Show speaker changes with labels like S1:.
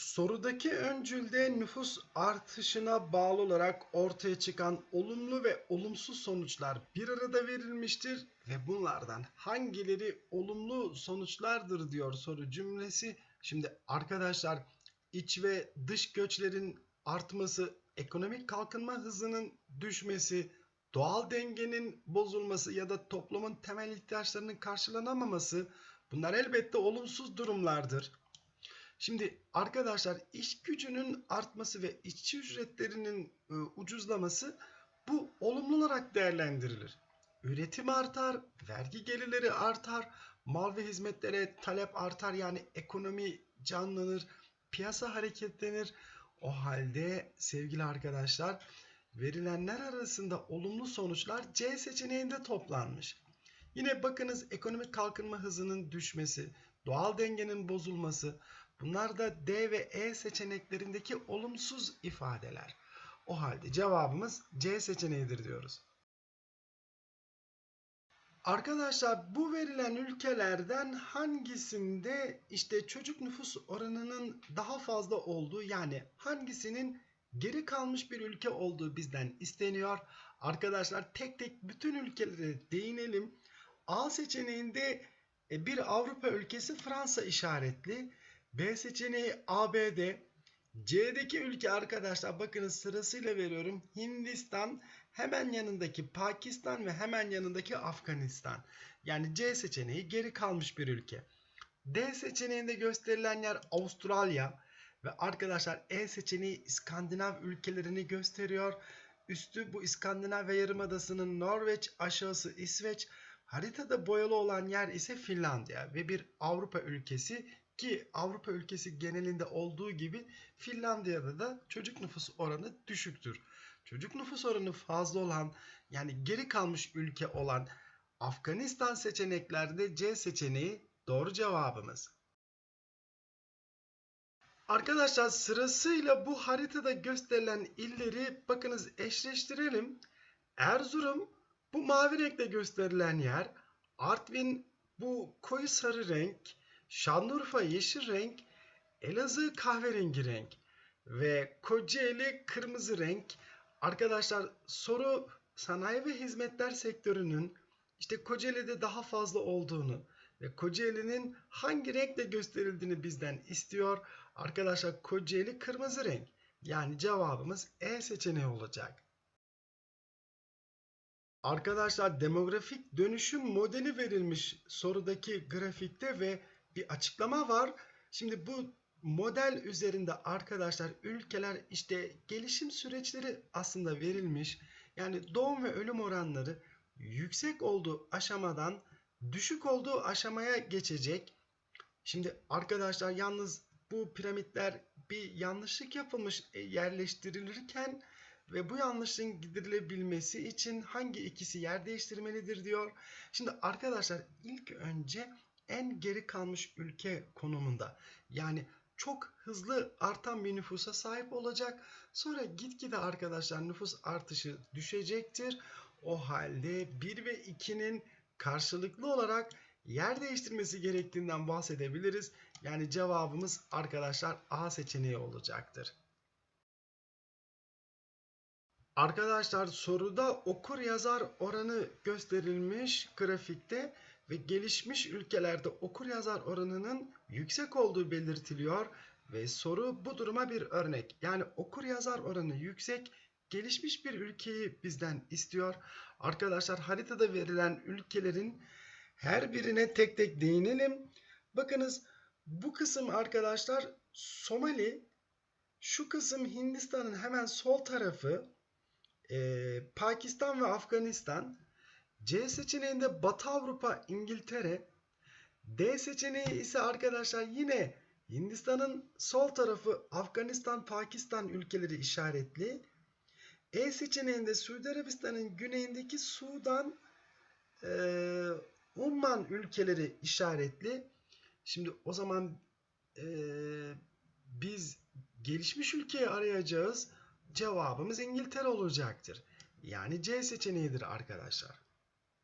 S1: Sorudaki öncülde nüfus artışına bağlı olarak ortaya çıkan olumlu ve olumsuz sonuçlar bir arada verilmiştir ve bunlardan hangileri olumlu sonuçlardır diyor soru cümlesi. Şimdi arkadaşlar iç ve dış göçlerin artması, ekonomik kalkınma hızının düşmesi, doğal dengenin bozulması ya da toplumun temel ihtiyaçlarının karşılanamaması bunlar elbette olumsuz durumlardır. Şimdi arkadaşlar iş gücünün artması ve işçi ücretlerinin e, ucuzlaması bu olumlu olarak değerlendirilir. Üretim artar, vergi gelirleri artar, mal ve hizmetlere talep artar yani ekonomi canlanır, piyasa hareketlenir. O halde sevgili arkadaşlar verilenler arasında olumlu sonuçlar C seçeneğinde toplanmış. Yine bakınız ekonomik kalkınma hızının düşmesi, doğal dengenin bozulması, bunlar da D ve E seçeneklerindeki olumsuz ifadeler. O halde cevabımız C seçeneğidir diyoruz. Arkadaşlar bu verilen ülkelerden hangisinde işte çocuk nüfus oranının daha fazla olduğu yani hangisinin geri kalmış bir ülke olduğu bizden isteniyor. Arkadaşlar tek tek bütün ülkelere değinelim. A seçeneğinde e, bir Avrupa ülkesi Fransa işaretli. B seçeneği ABD. C'deki ülke arkadaşlar bakınız sırasıyla veriyorum. Hindistan, hemen yanındaki Pakistan ve hemen yanındaki Afganistan. Yani C seçeneği geri kalmış bir ülke. D seçeneğinde gösterilen yer Avustralya ve arkadaşlar E seçeneği İskandinav ülkelerini gösteriyor. Üstü bu İskandinav Yarımadası'nın Norveç, aşağısı İsveç. Haritada boyalı olan yer ise Finlandiya ve bir Avrupa ülkesi ki Avrupa ülkesi genelinde olduğu gibi Finlandiya'da da çocuk nüfus oranı düşüktür. Çocuk nüfus oranı fazla olan yani geri kalmış ülke olan Afganistan seçeneklerde C seçeneği doğru cevabımız. Arkadaşlar sırasıyla bu haritada gösterilen illeri bakınız eşleştirelim. Erzurum bu mavi renkle gösterilen yer. Artvin bu koyu sarı renk. Şanlıurfa yeşil renk. Elazığ kahverengi renk. Ve Kocaeli kırmızı renk. Arkadaşlar soru sanayi ve hizmetler sektörünün işte Kocaeli'de daha fazla olduğunu ve Kocaeli'nin hangi renkle gösterildiğini bizden istiyor. Arkadaşlar Kocaeli kırmızı renk. Yani cevabımız E seçeneği olacak. Arkadaşlar demografik dönüşüm modeli verilmiş sorudaki grafikte ve bir açıklama var. Şimdi bu model üzerinde arkadaşlar ülkeler işte gelişim süreçleri aslında verilmiş. Yani doğum ve ölüm oranları yüksek olduğu aşamadan düşük olduğu aşamaya geçecek. Şimdi arkadaşlar yalnız bu piramitler bir yanlışlık yapılmış e, yerleştirilirken ve bu yanlışlığın giderilebilmesi için hangi ikisi yer değiştirmelidir diyor. Şimdi arkadaşlar ilk önce en geri kalmış ülke konumunda yani çok hızlı artan bir nüfusa sahip olacak. Sonra gitgide arkadaşlar nüfus artışı düşecektir. O halde 1 ve 2'nin karşılıklı olarak yer değiştirmesi gerektiğinden bahsedebiliriz. Yani cevabımız arkadaşlar A seçeneği olacaktır. Arkadaşlar soruda okur yazar oranı gösterilmiş grafikte ve gelişmiş ülkelerde okur yazar oranının yüksek olduğu belirtiliyor ve soru bu duruma bir örnek. Yani okur yazar oranı yüksek gelişmiş bir ülkeyi bizden istiyor. Arkadaşlar haritada verilen ülkelerin her birine tek tek değinelim. Bakınız bu kısım arkadaşlar Somali, şu kısım Hindistan'ın hemen sol tarafı, ee, Pakistan ve Afganistan. C seçeneğinde Batı Avrupa, İngiltere. D seçeneği ise arkadaşlar yine Hindistan'ın sol tarafı Afganistan, Pakistan ülkeleri işaretli. E seçeneğinde Suudi Arabistan'ın güneyindeki Sudan, e, Umman ülkeleri işaretli. Şimdi o zaman e, biz gelişmiş ülkeyi arayacağız. Cevabımız İngiltere olacaktır. Yani C seçeneğidir arkadaşlar.